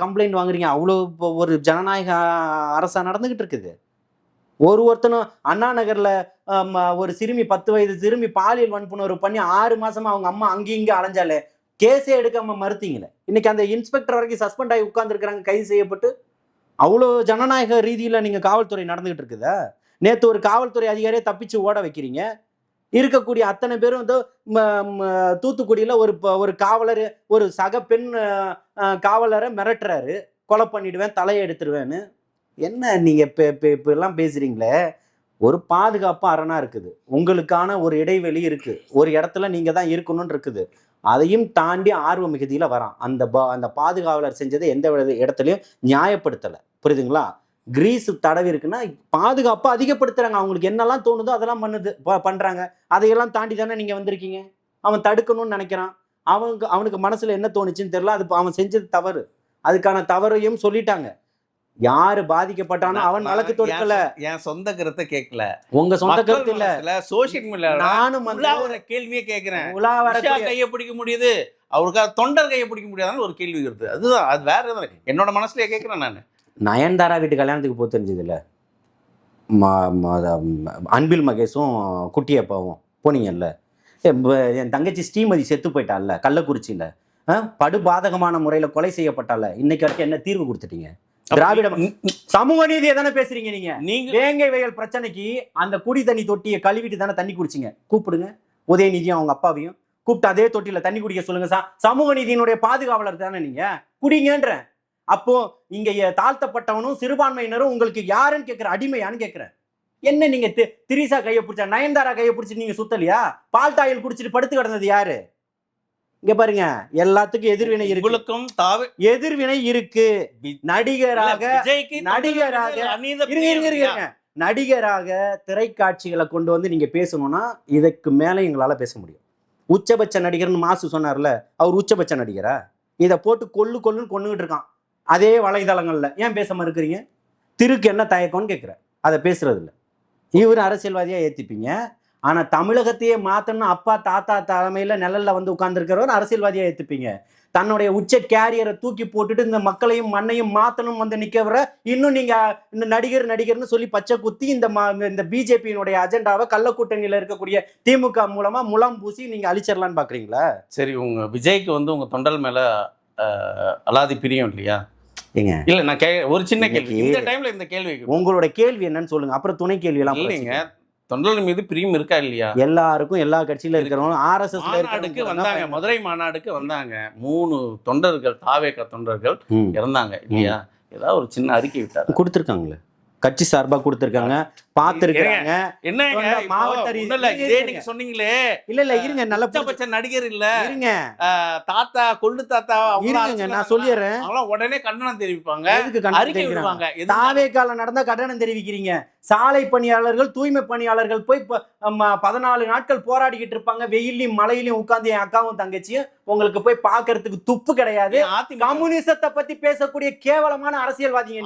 கம்ப்ளைண்ட் வாங்குறீங்க. அவ்வளோ இப்போ ஒரு ஜனநாயக அரசாக நடந்துக்கிட்டு இருக்குது. ஒரு ஒருத்தனும் அண்ணா நகரில் ஒரு சிறுமி பத்து வயது சிறுமி பாலியல் வன்புணர்வு பண்ணி ஆறு மாசமா அவங்க அம்மா அங்கேயும் இங்கே அலைஞ்சாலே கேஸே எடுக்காம மறுத்தீங்களே. இன்னைக்கு அந்த இன்ஸ்பெக்டர் வரைக்கும் சஸ்பெண்ட் ஆகி உட்கார்ந்துருக்கிறாங்க கைது செய்யப்பட்டு. அவ்வளோ ஜனநாயக ரீதியில் நீங்கள் காவல்துறை நடந்துகிட்டு இருக்குதா? நேற்று ஒரு காவல்துறை அதிகாரியை தப்பிச்சு ஓட வைக்கிறீங்க. இருக்கக்கூடிய அத்தனை பேரும் வந்து ம- ம- ஒரு ஒரு காவலர் ஒரு சக பெண் காவலரை மிரட்டுறாரு. கொலை பண்ணிடுவேன் தலையை எடுத்துருவேன்னு. என்ன நீங்கள் இப்போ இப்போ இப்பெல்லாம் பேசுகிறீங்களே ஒரு பாதுகாப்பு அரணாக இருக்குது. உங்களுக்கான ஒரு இடைவெளி இருக்குது ஒரு இடத்துல நீங்கள் தான் இருக்கணும்னு இருக்குது. அதையும் தாண்டி ஆர்வ மிகுதியில் வரான். அந்த பா- அந்த பாதுகாவலர் செஞ்சதை எந்த வித- நியாயப்படுத்தலை. புரியுதுங்களா? கிரீஸ் தடவி இருக்குன்னா பாதுகாப்பை அதிகப்படுத்துறாங்க. அவங்களுக்கு என்னெல்லாம் தோணுதோ அதெல்லாம் பண்ணுது ப- அதையெல்லாம் தாண்டி தானே நீங்கள் வந்திருக்கீங்க? அவன் தடுக்கணும்னு நினைக்கிறான். அவனுக்கு அவனுக்கு மனசில் என்ன தோணுச்சுன்னு தெரியல. அது அவன் செஞ்சது தவறு. அதுக்கான தவறையும் சொல்லிட்டாங்க. யாரு பாதிக்கப்பட்டானோ அவன் வழக்கு தொடுக்கல என் சொந்த கருத்தை கேட்கல. உங்க சொந்த கருத்து இல்ல. சோசியல் மீடியால நானும் ஒரு கேள்வியே கேட்கிறேன். உலா உஷா வரக்கூடிய கையை பிடிக்க முடியுது? அவருக்கு தொண்டர் கையை பிடிக்க முடியாதுன்னு ஒரு கேள்வி வருது. அதுதான் அது வேற எதுவும் என்னோட மனசுலயே கேட்கிறேன் நான். நயன்தாரா வீட்டு கல்யாணத்துக்கு போக தெரிஞ்சதுல அன்பில் மகேஷும் குட்டியப்பாவும் போனீங்கல்ல. என் தங்கச்சி ஸ்ரீமதி செத்து போயிட்டால கள்ளக்குறிச்சியில. படுபாதகமான முறையில கொலை செய்யப்பட்டால இன்னைக்கு வரைக்கும் என்ன தீர்வு கொடுத்துட்டீங்க? திராவிட சமூக நீதியை தானே பேசுறீங்க நீங்க. நீங்க வேங்கை வயல் பிரச்சனைக்கு அந்த குடி தண்ணி தொட்டியை கழுவிட்டு தானே தண்ணி குடிச்சிங்க. கூப்பிடுங்க. உதயநிதியும் அவங்க அப்பாவையும் கூப்பிட்டு அதே தொட்டியில தண்ணி குடிக்க சொல்லுங்க சமூக நீதியினுடைய பாதுகாவலர் தானே நீங்க? குடிங்கன்றேன் அப்போ இங்க தாழ்த்தப்பட்டவனும் சிறுபான்மையினரும் உங்களுக்கு யாருன்னு கேட்கிற அடிமையான்னு கேட்கிறேன் என்ன நீங்க திரிசா கையை பிடிச்சா நயன்தாரா கையை பிடிச்சி நீங்க சுத்தலையா? பால் தாயில் குடிச்சிட்டு படுத்து கிடந்தது யாரு? இங்க பாருங்க எல்லாத்துக்கும் எதிர்வினை தாவே எதிர்வினை இருக்கு. நடிகராக நடிகராக-. நடிகராக திரைக்காட்சிகளை கொண்டு வந்து நீங்க பேசணும்னா இதுக்கு மேல எங்களால பேச முடியும். உச்சபட்ச நடிகர்னு மாசு சொன்னார்ல அவர் உச்சபட்ச நடிகரா? இதை போட்டு கொல்லு கொல்லுன்னு கொண்டுகிட்டு இருக்கான். அதே வலைதளங்கள்ல ஏன் பேச மறுக்கிறீங்க திருக்கு என்ன தயக்கம்னு கேட்குற அதை பேசுறது இல்ல இவர் அரசியல்வாதியா ஏத்திப்பீங்க. ஆனா தமிழகத்தையே மாத்தணும் அப்பா தாத்தா தலைமையில நிழல்ல வந்து உட்கார்ந்துருக்கிறவர் அரசியல்வாதியா ஏத்துப்பீங்க. தன்னுடைய உச்ச கேரியரை தூக்கி போட்டுட்டு இந்த மக்களையும் மண்ணையும் மாத்தணும் வந்து நிக்கவர இன்னும் நீங்க இந்த நடிகர் நடிகர்னு சொல்லி பச்சை குத்தி இந்த ம- இந்த பிஜேபியினுடைய அஜெண்டாவை கள்ளக்கூட்டணியில இருக்கக்கூடிய திமுக மூலமா முலாம் பூசி நீங்க அழிச்சிடலான்னு பாக்குறீங்களா? சரி உங்க விஜய்க்கு வந்து உங்க தொண்டல் மேல அலாதி பிரியம் இல்லையா? ஏங்க. இல்ல நான் கே ஒரு சின்ன கேள்வி. இந்த டைம்ல இந்த கேள்வி. உங்களோட கேள்வி என்னன்னு சொல்லுங்க. அப்புறம் துணை கேள்வி எல்லாம் இல்லைங்க தொண்டல் மீது பிரியம் இருக்கா இல்லையா? எல்லாருக்கும் எல்லா கட்சியில இருக்கிறவங்க ஆர்எஸ்எஸ்ல மாநாடுக்கு வந்தாங்க. மதுரை மாநாடுக்கு வந்தாங்க. மூணு தொண்டர்கள் தாவேக தொண்டர்கள் இறந்தாங்க. இல்லையா? ஏதாவது ஒரு சின்ன அறிக்கை விட்டார்? கொடுத்துருக்காங்களே. கட்சி சார்பா கொடுத்துருக்காங்க. பார்த்துருக்காங்க என்னங்க? தொண்டை இப்போ மாவட்ட சொன்னீங்களே. இல்ல இல்ல இருங்க நல்ல உச்சபட்ச நடிகர் இல்ல. இருங்க. தாத்தா கொள்ளு தாத்தா இருங்க நான் சொல்லிடுறேன். உடனே கண்டனம் தெரிவிப்பாங்க. கண்டனம் அறிக்கை? விடுவாங்க. எதுக்கு? தாவேக்கால நடந்த கட்டணம் தெரிவிக்கிறீங்க. சாலை பணியாளர்கள் தூய்மை பணியாளர்கள் போய் பதினாலு நாட்கள் போராடிக்கிட்டு இருப்பாங்க. வெயிலையும் மழையிலையும் உட்கார்ந்து என் அக்காவும் தங்கச்சியும் உங்களுக்கு போய் பார்க்கிறதுக்கு துப்பு கிடையாது. கம்யூனிசத்தை பத்தி பேசக்கூடிய கேவலமான அரசியல்வாதிங்க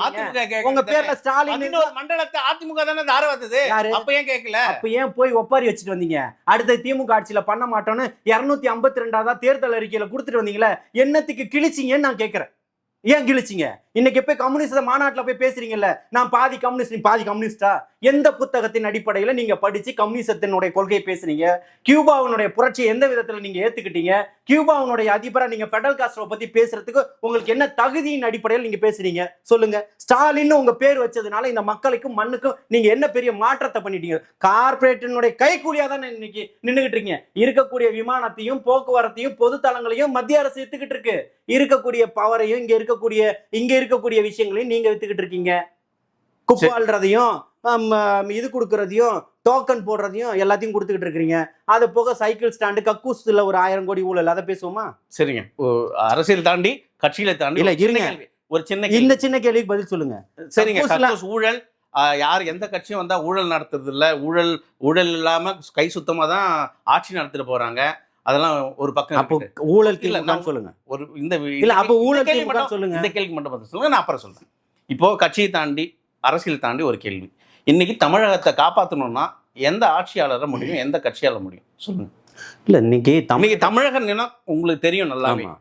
உங்க பேர்ல. ஸ்டாலின் மண்டலத்தை அதிமுக தானே தார வந்தது? யாரு? அப்ப ஏன் கேட்கல அப்ப ஏன் போய் ஒப்பாரி வச்சுட்டு வந்தீங்க? அடுத்த திமுக ஆட்சியில பண்ண மாட்டோம்னு இருநூத்தி ஐம்பத்தி ரெண்டாவதா தேர்தல் அறிக்கையில கொடுத்துட்டு வந்தீங்களே என்னத்துக்கு கிழிச்சிங்கன்னு நான் கேக்குறேன். ஏன் கிழிச்சிங்க? இன்னைக்கு போய் கம்யூனிஸ்ட மாநாட்டுல போய் பேசுறீங்கல்ல? நான் பாதி கம்யூனிஸ்ட் நீ பாதி கம்யூனிஸ்டா? எந்த புத்தகத்தின் அடிப்படையில நீங்க படிச்சு கம்யூனிசத்தினுடைய கொள்கையை பேசுறீங்க கியூபாவினுடைய புரட்சியை எந்த விதத்துல நீங்க ஏத்துக்கிட்டீங்க? கியூபாவினுடைய அதிபரா நீங்க பெடல் காஸ்ட்ரோ பத்தி பேசுறதுக்கு உங்களுக்கு என்ன தகுதியின் அடிப்படையில் நீங்க பேசுறீங்க? சொல்லுங்க. ஸ்டாலின் உங்க பேர் வச்சதுனால இந்த மக்களுக்கும் மண்ணுக்கும் நீங்க என்ன பெரிய மாற்றத்தை பண்ணிட்டீங்க? கார்பரேட்டினுடைய கைக்கூலியா தானே இன்னைக்கு நின்றுகிட்டு இருக்கீங்க? இருக்கக்கூடிய விமானத்தையும் போக்குவரத்தையும் பொது தளங்களையும் மத்திய அரசு எடுத்துக்கிட்டு இருக்கு. இருக்கக்கூடிய பவரையும் இங்க இருக்கக்கூடிய இங்க இருக்கக்கூடிய விஷயங்களையும் நீங்க வித்துக்கிட்டு இருக்கீங்க. குப்பை அள்ளுறதையும் ஆம், ஆம், இது கொடுக்கறதையும் டோக்கன் போடுறதையும் எல்லாத்தையும் கொடுத்துக்கிட்டு இருக்கிறீங்க. அது போக சைக்கிள் ஸ்டாண்டு கக்கூஸ்ல ஒரு ஆயிரம் கோடி ஊழல் அதை பேசுவோமா? சரிங்க. அரசியல் தாண்டி கட்சியில தாண்டி இல்ல, ஒரு சின்ன இருங்க. ஒரு சின்ன இந்த. சின்ன கேள்விக்கு பதில் சொல்லுங்க. சரிங்க ஊழல் யார் எந்த கட்சியும் வந்தா ஊழல் நடத்துறது இல்ல ஊழல் ஊழல் இல்லாம கை சுத்தமா தான் ஆட்சி நடத்திட்டு போறாங்க. அதெல்லாம் ஒரு பக்கம் அப்போ. ஊழல் இல்ல, நான் சொல்லுங்க. ஒரு இந்த இல்ல அப்போ கேள்வி- ஊழல் கேள்வி மட்டும் சொல்லுங்க. இந்த கேள்விக்கு மட்டும் பதில் சொல்லுங்க நான் அப்புறம் சொல்றேன். இப்போ கட்சியை தாண்டி அரசியல் தாண்டி ஒரு கேள்வி. இன்னைக்கு தமிழகத்தை காப்பாற்றணும்னா எந்த ஆட்சியாளரை முடியும் எந்த கட்சியால முடியும்? சொல்லுங்க. இல்ல இன்னைக்கு தமிழ் இன்னைக்கு தமிழக நிலம் உங்களுக்கு தெரியும் நல்லாவே.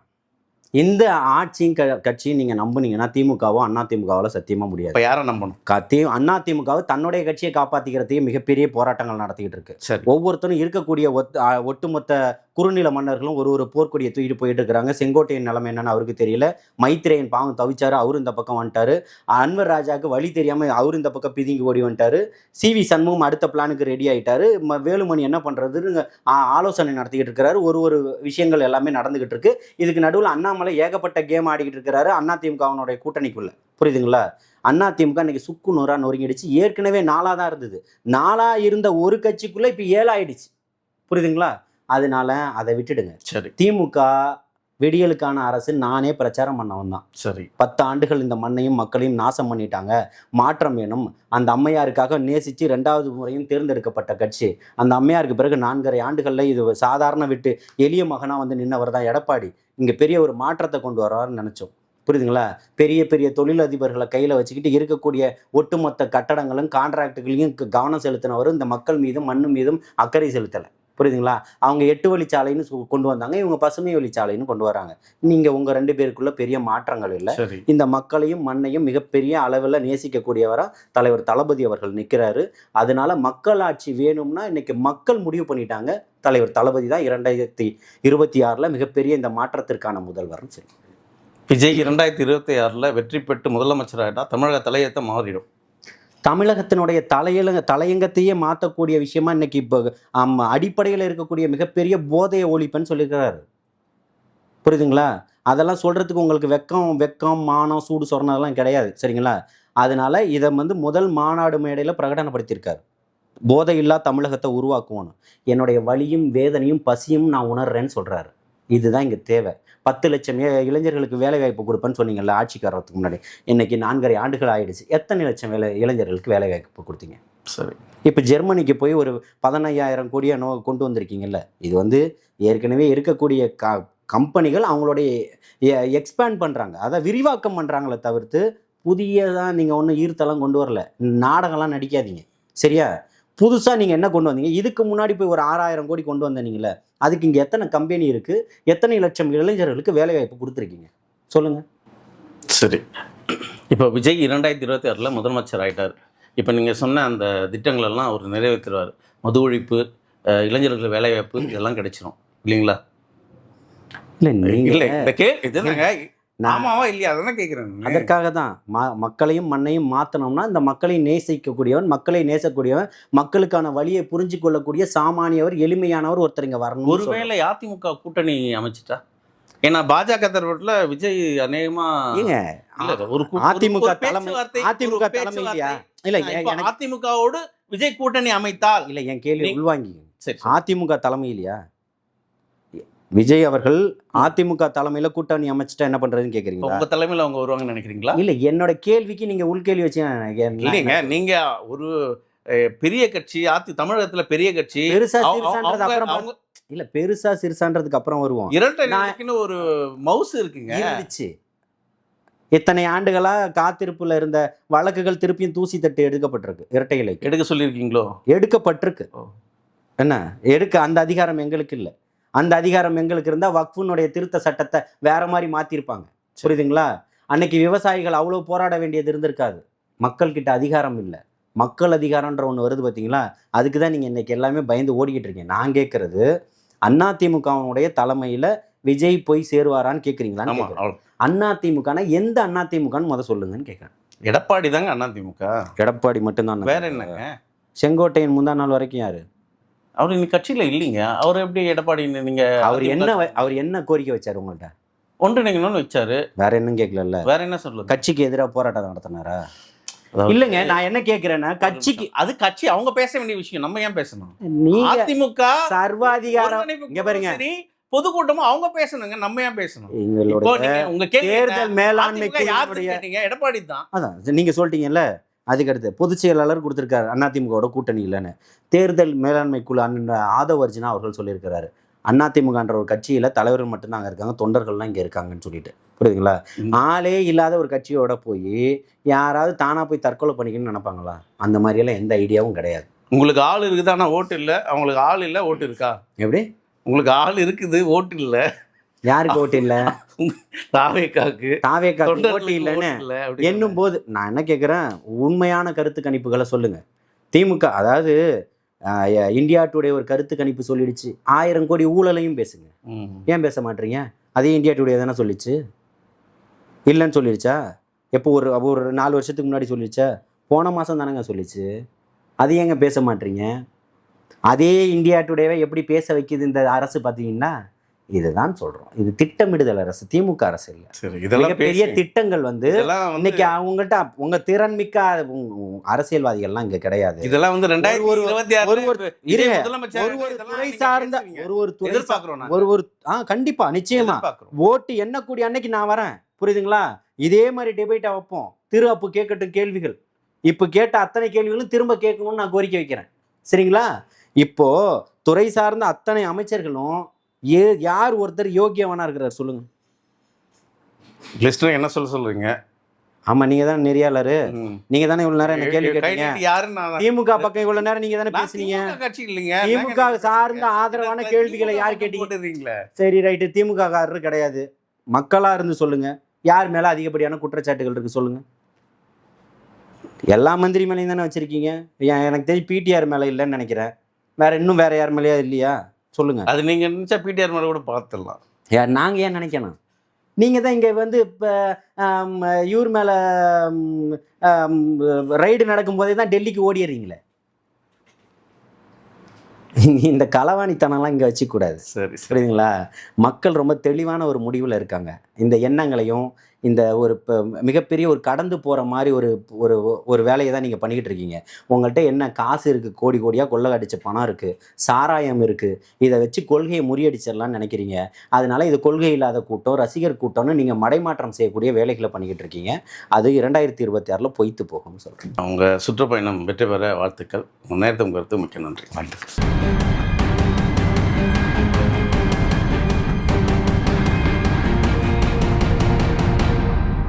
இந்த ஆட்சியும் க- கட்சியும் நீங்க நம்புனீங்கன்னா திமுகவோ அண்ணா திமுகவால சத்தியமா முடியாது. இப்ப யாரை நம்பணும்? க- தி- அண்ணா திமுகவை தன்னுடைய கட்சியை காப்பாத்திக்கிறதுக்கு மிகப்பெரிய போராட்டங்கள் நடத்திக்கிட்டு இருக்கு. சரி. ஒவ்வொருத்தரும் இருக்கக்கூடிய ஒத்- ஒட்டுமொத்த குறுநில மன்னர்களும் ஒரு ஒரு போர்க்கொடியை தூக்கிட்டு போயிட்டு இருக்கிறாங்க. செங்கோட்டையின் நிலைமை என்னன்னு அவருக்கு தெரியல. மைத்திரேயன் பாவம் தவிச்சாரு அவரு இந்த பக்கம் வந்துட்டாரு. அன்வர் ராஜாவுக்கு வழி தெரியாம அவரு இந்த பக்கம் பிதுங்கி ஓடி வந்துட்டாரு. சி வி சண்முகம் அடுத்த பிளானுக்கு ரெடி ஆயிட்டாரு. ம- வேலுமணி என்ன பண்றதுன்னு ஆலோசனை நடத்திக்கிட்டு இருக்கிறாரு. ஒரு ஒரு விஷயங்கள் எல்லாமே நடந்துகிட்டு இருக்கு. இதுக்கு நடுவில் அண்ணாமலை ஏகப்பட்ட கேம் ஆடிக்கிட்டு இருக்கிறாரு. அண்ணா திமுகவனுடைய கூட்டணிக்குள்ள. புரியுதுங்களா? அண்ணா திமுக இன்னைக்கு சுக்கு நூறா நொறுங்கிடுச்சு. ஏற்கனவே நாளாக தான் இருந்தது. நாளாக இருந்த ஒரு கட்சிக்குள்ளே இப்போ ஏழாயிடுச்சு. புரியுதுங்களா? அதனால அதை விட்டுடுங்க. சரி. திமுக வெடியலுக்கான அரசு நானே பிரச்சாரம் பண்ணவன் தான். சரி. பத்து ஆண்டுகள் இந்த மண்ணையும் மக்களையும் நாசம் பண்ணிட்டாங்க. மாற்றம் வேணும். அந்த அம்மையாருக்காக நேசித்து ரெண்டாவது முறையும் தேர்ந்தெடுக்கப்பட்ட கட்சி. அந்த அம்மையாருக்கு பிறகு நான்கரை ஆண்டுகளில் இது சாதாரண விட்டு எளிய மகனாக வந்து நின்னவர் தான் எடப்பாடி. இங்கே பெரிய ஒரு மாற்றத்தை கொண்டு வர்றாருன்னு நினச்சோம். புரியுதுங்களா? பெரிய பெரிய தொழிலதிபர்களை கையில் வச்சுக்கிட்டு இருக்கக்கூடிய ஒட்டுமொத்த கட்டடங்களும் கான்ட்ராக்டுகளையும் கவனம் செலுத்தினவரும் இந்த மக்கள் மீதும் மண்ணு மீதும் அக்கறை செலுத்தலை. புரியுதுங்களா? அவங்க எட்டு வழிச்சாலைன்னு கொண்டு வந்தாங்க. இவங்க பசுமை வழிச்சாலைன்னு கொண்டு வராங்க. நீங்கள் உங்கள் ரெண்டு பேருக்குள்ள பெரிய மாற்றங்கள் இல்லை. இந்த மக்களையும் மண்ணையும் மிகப்பெரிய அளவில் நேசிக்கக்கூடியவரா தலைவர் தளபதி அவர்கள் நிற்கிறாரு அதனால மக்களாட்சி வேணும்னா இன்னைக்கு மக்கள் முடிவு பண்ணிட்டாங்க. தலைவர் தளபதி தான் இரண்டாயிரத்தி இருபத்தி ஆறில் மிகப்பெரிய இந்த மாற்றத்திற்கான முதல்வர்னு சொல்லி. விஜய் இரண்டாயிரத்தி இருபத்தி ஆறுல வெற்றி பெற்று முதலமைச்சராயிட்டா தமிழக தலையத்தை மாறிடும். தமிழகத்தினுடைய தலையில தலையங்கத்தையே மாற்றக்கூடிய விஷயமா இன்னைக்கு இப்போ அடிப்படையில் இருக்கக்கூடிய மிகப்பெரிய போதைய ஒழிப்புன்னு சொல்லியிருக்கிறாரு. புரியுதுங்களா? அதெல்லாம் சொல்றதுக்கு உங்களுக்கு வெக்கம் வெக்கம் மானம் சூடு சொரணதெல்லாம் கிடையாது சரிங்களா? அதனால இதை வந்து முதல் மாநாடு மேடையில் பிரகடனப்படுத்தியிருக்காரு. போதையில்லா தமிழகத்தை உருவாக்குவோன்னு. என்னுடைய வலியும் வேதனையும் பசியும் நான் உணர்றேன்னு சொல்றாரு. இதுதான் இங்கே தேவை. பத்து லட்சம் இளைஞர்களுக்கு வேலை வாய்ப்பு கொடுப்பேன்னு சொன்னீங்கல்ல ஆட்சிக்கு வர்றதுக்கு முன்னாடி. இன்னைக்கு நான்கரை ஆண்டுகள் ஆயிடுச்சு. எத்தனை லட்சம் வேலை இளைஞர்களுக்கு வேலை வாய்ப்பு கொடுத்தீங்க? சரி. இப்போ ஜெர்மனிக்கு போய் ஒரு பதினையாயிரம் கோடியை நோ கொண்டு வந்திருக்கீங்கல்ல இது வந்து ஏற்கனவே இருக்கக்கூடிய க கம்பெனிகள் அவங்களுடைய எக்ஸ்பேண்ட் பண்ணுறாங்க அதை விரிவாக்கம் பண்ணுறாங்களே தவிர்த்து புதியதாக நீங்கள் ஒன்றும் ஈர்த்தெல்லாம் கொண்டு வரல. நாடகம்லாம் நடிக்காதீங்க. சரியா? புதுசாக நீங்கள் என்ன கொண்டு வந்தீங்க? இதுக்கு முன்னாடி போய் ஒரு ஆறாயிரம் கோடி கொண்டு வந்தீங்களே அதுக்கு இங்கே எத்தனை கம்பெனி இருக்குது எத்தனை லட்சம் இளைஞர்களுக்கு வேலை வாய்ப்பு கொடுத்துருக்கீங்க? சொல்லுங்கள் சரி. இப்போ விஜய் இரண்டாயிரத்தி இருபத்தி ஆறில் முதலமைச்சர் ஆயிட்டார். இப்போ நீங்கள் சொன்ன அந்த திட்டங்கள் எல்லாம் அவர் நிறைவேற்றுவார். மது ஒழிப்பு இளைஞர்களுக்கு வேலைவாய்ப்பு இதெல்லாம் கிடைச்சிரும். இல்லைங்களா? இல்லை இல்லை இந்த கே நான் ஆமாவா? இல்லையா? அதான் கேட்குறேன் அதற்காக தான் ம மக்களையும் மண்ணையும் மாற்றணும்னா இந்த மக்களை நேசிக்கக்கூடியவன் மக்களை நேசக்கூடியவன் மக்களுக்கான வழியை புரிஞ்சு கொள்ளக்கூடிய சாமானியவர் எளிமையானவர் ஒருத்தர் இங்க வரணும் ஒருவேளை அதிமுக கூட்டணி அமைச்சிட்டா? ஏன்னா பாஜக தரப்புல விஜய் அநேகமா ஏங்க ஒரு அதிமுக தலைமை அதிமுக தலைமை இல்லையா. இல்ல அதிமுகவோடு விஜய் கூட்டணி அமைத்தால் இல்ல என் கேள்வி உள்வாங்கி சரி. அதிமுக தலைமை இல்லையா? விஜய் அவர்கள் அதிமுக தலைமையில கூட்டணி அமைச்சிட்டா என்ன பண்றதுன்னு இப்ப கேக்குறீங்களா? உங்க தலைமையில அவங்க வருவாங்கன்னு நினைக்கிறீங்களா? இல்ல என்னோட கேள்விக்கு நீங்க உள்கேள்வி வச்சு இல்லைங்க நீங்க ஒரு பெரிய கட்சி அதி தமிழகத்துல பெரிய கட்சி பெருசா அப்புறம் இல்ல பெருசா சிறுசான்றதுக்கு அப்புறம் வருவோம். இரட்டை ஒரு மவுஸ் இருக்குங்க. இருந்துச்சு. இத்தனை ஆண்டுகளா காத்திருப்புல இருந்த வழக்குகள் திருப்பியும் தூசி தட்டு எடுக்கப்பட்டிருக்கு இரட்டை இலை எடுக்க சொல்லியிருக்கீங்களோ? எடுக்கப்பட்டிருக்கு. என்ன? எடுக்க அந்த அதிகாரம் எங்களுக்கு இல்லை. அந்த அதிகாரம் எங்களுக்கு இருந்தால் வக்ஃபுனுடைய திருத்த சட்டத்தை வேற மாதிரி மாற்றிருப்பாங்க புரியுதுங்களா? அன்னைக்கு விவசாயிகள் அவ்வளோ போராட வேண்டியது இருந்திருக்காது. மக்கள்கிட்ட அதிகாரம் இல்லை. மக்கள் அதிகாரம்ன்ற ஒன்று வருது பார்த்தீங்களா அதுக்கு தான் நீங்கள் இன்னைக்கு எல்லாமே பயந்து ஓடிக்கிட்டு இருக்கீங்க. நான் கேட்குறது அதிமுகவுடைய தலைமையில் விஜய் போய் சேருவாரான்னு கேட்குறேன் அவ்வளவு. அதிமுகனா எந்த அதிமுகன்னு முத சொல்லுங்கன்னு கேட்குறேன் எடப்பாடி தாங்க அதிமுக எடப்பாடி மட்டும்தான் வேற என்னங்க? செங்கோட்டையன் முந்தா நாள் வரைக்கும் யாரு? அவர் இன்னைக்கு கட்சியில இல்லைங்க. அவர் எப்படி எடப்பாடி நீங்க அவர் என்ன அவர் என்ன கோரிக்கை வச்சாரு உங்கள்கிட்ட ஒன்றிணைக்கணும்னு வச்சாரு. வேற என்னன்னு கேட்கல வேற என்ன சொல்லுது கட்சிக்கு எதிராக போராட்டம் நடத்தினாரா? இல்லைங்க நான் என்ன கேட்கிறேன்னா கட்சிக்கு அது கட்சி அவங்க பேச வேண்டிய விஷயம். நம்ம ஏன் பேசணும்? அதிமுக சர்வாதிகாரம். இங்க பாருங்க. பொதுக்கூட்டமும் அவங்க பேசணுங்க நம்ம ஏன் பேசணும்? நீங்க உங்க? தேர்தல் மேலாண்மை அதிமுக யாருக்கு குழுவுடைய கேட்டீங்க? எடப்பாடி தான். அதான் நீங்க சொல்லிட்டீங்கல்ல? அதுக்கடுத்து பொதுச் செயலாளர் கொடுத்துருக்காரு அதிமுகவோட கூட்டணி இல்லைன்னு. தேர்தல் மேலாண்மை குழு அண்ணன் ஆதவ் அர்ஜுனா அவர்கள் சொல்லியிருக்கிறாரு. அதிமுகன்ற ஒரு கட்சியில் தலைவர்கள் மட்டும்தான் அங்கே இருக்காங்க தொண்டர்கள்லாம் இங்கே இருக்காங்கன்னு சொல்லிட்டு. புரியுதுங்களா. ஆளே இல்லாத ஒரு கட்சியோட போய் யாராவது தானாக போய் தற்கொலை பண்ணிக்கணும்னு நினைப்பாங்களா? அந்த மாதிரியெல்லாம் எந்த ஐடியாவும் கிடையாது. உங்களுக்கு ஆள் இருக்குது? ஆனால் ஓட்டு இல்லை. அவங்களுக்கு ஆள் இல்லை ஓட்டு இருக்கா? எப்படி? உங்களுக்கு ஆள் இருக்குது ஓட்டு இல்லை. யாருக்கு ஓட்டு இல்லை தாவேக்காக்கு தாவேக்கா ஓட்டு இல்லைன்னு என்னும் போது நான் என்ன கேட்குறேன் உண்மையான கருத்து கணிப்புகளை சொல்லுங்க. திமுக அதாவது இந்தியா டுடே ஒரு கருத்து கணிப்பு சொல்லிடுச்சு. ஆயிரம் கோடி ஊழலையும் பேசுங்க. ஏன் பேச மாட்டீங்க அதே இந்தியா டுடே தானே சொல்லிச்சு? இல்லைன்னு சொல்லிடுச்சா? எப்போ ஒரு ஒரு நாலு வருஷத்துக்கு முன்னாடி சொல்லிடுச்சா? போன மாதம் தானேங்க சொல்லிச்சு. அது ஏங்க பேச மாட்டீங்க அதே இந்தியா டுடேவை எப்படி பேச வைக்குது இந்த அரசு பார்த்தீங்கன்னா இதுதான் சொல்கிறோம் இது திட்டமிடுதல் அரசு திமுக அரசு இல்லை. சரி இதெல்லாம் பேசி திட்டங்கள் வந்து இன்னைக்கு அவங்கள்ட்ட உங்க திறன்மிக்க உங்க- உங்க அரசியல்வாதிகள்லாம் இங்க கிடையாது. இதெல்லாம் வந்து ரெண்டாயிரத்தி ஒரு- ஒரு ஒரு துறை சார்ந்த துறை ஆ கண்டிப்பா நிச்சயமா. ஓட்டு எண்ணக்கூடிய அன்னைக்கு நான் வரேன். புரியுதுங்களா? இதே மாதிரி டிபேட்டை வைப்போம். திரு அப்பு கேட்கட்டும் கேள்விகள். இப்போ கேட்ட அத்தனை கேள்விகளும் திரும்ப கேட்கணும்னு நான் கோரிக்கை வைக்கிறேன். சரிங்களா? இப்போ துறை சார்ந்த அத்தனை அமைச்சர்களும் ஏ யார் ஒருத்தர் யோக்கியவனா இருக்கிறார் சொல்லுங்க. லிஸ்டர் என்ன சொல்ல சொல்றீங்க? ஆமா நீங்க தான் நெறியாளரு. நீங்க தானே இவ்வளவு நேரம் என்ன கேள்வி கேட்டீங்க? திமுக பக்கம் இவ்வளவு நேரம் நீங்க தானே பேசுனீங்க. திமுக சார்ந்த ஆதரவான கேள்விகளை யார் கேட்டீங்க. சரி ரைட்டு. திமுக காரரு கிடையாது. மக்களா இருந்து சொல்லுங்க. யார் மேல அதிகப்படியான குற்றச்சாட்டுகள் இருக்கு சொல்லுங்க. எல்லா மந்திரி மேலேயும் தானே வச்சிருக்கீங்க? எனக்கு தெரிஞ்சு பிடிஆர் மேல இல்லைன்னு நினைக்கிறேன். வேற இன்னும் வேற யார் மேலேயா இல்லையா? சொல்லுங்க. அது நீங்க நினைச்சா பிடிஆர் மேல கூட பார்த்துடலாம் யார் நாங்க ஏன் நினைக்கணும்? நீங்க தான் இங்க வந்து இப்போ இவர் மேல ரைடு நடக்கும்போதே தான் டெல்லிக்கு ஓடிடுறீங்களே. இந்த களவாணித்தனம்லாம் இங்கே வச்சுக்கூடாது சரி சரி. புரியுதுங்களா? மக்கள் ரொம்ப தெளிவான ஒரு முடிவில் இருக்காங்க. இந்த எண்ணங்களையும் இந்த ஒரு மிகப்பெரிய ஒரு கடந்து போகிற மாதிரி ஒரு ஒரு ஒரு வேலையை தான் நீங்கள் பண்ணிக்கிட்டு இருக்கீங்க. உங்கள்கிட்ட என்ன காசு இருக்குது கோடி கோடியாக கொள்ளை அடித்த பணம் இருக்குது சாராயம் இருக்குது இதை வச்சு கொள்கையை முறியடிச்சிடலாம்னு நினைக்கிறீங்க. அதனால இது கொள்கை இல்லாத கூட்டம் ரசிகர் கூட்டம்னு நீங்கள் மடைமாற்றம் செய்யக்கூடிய வேலைகளை பண்ணிக்கிட்டு இருக்கீங்க. அது இரண்டாயிரத்தி இருபத்தி ஆறில் பொய்த்து போகும்னு சொல்கிறேன் உங்க சுற்றுப்பயணம் வெற்றி பெற வாழ்த்துக்கள். உங்க நேரத்தை உங்க கருத்து மிக்க நன்றி. வாழ்த்துக்கள்.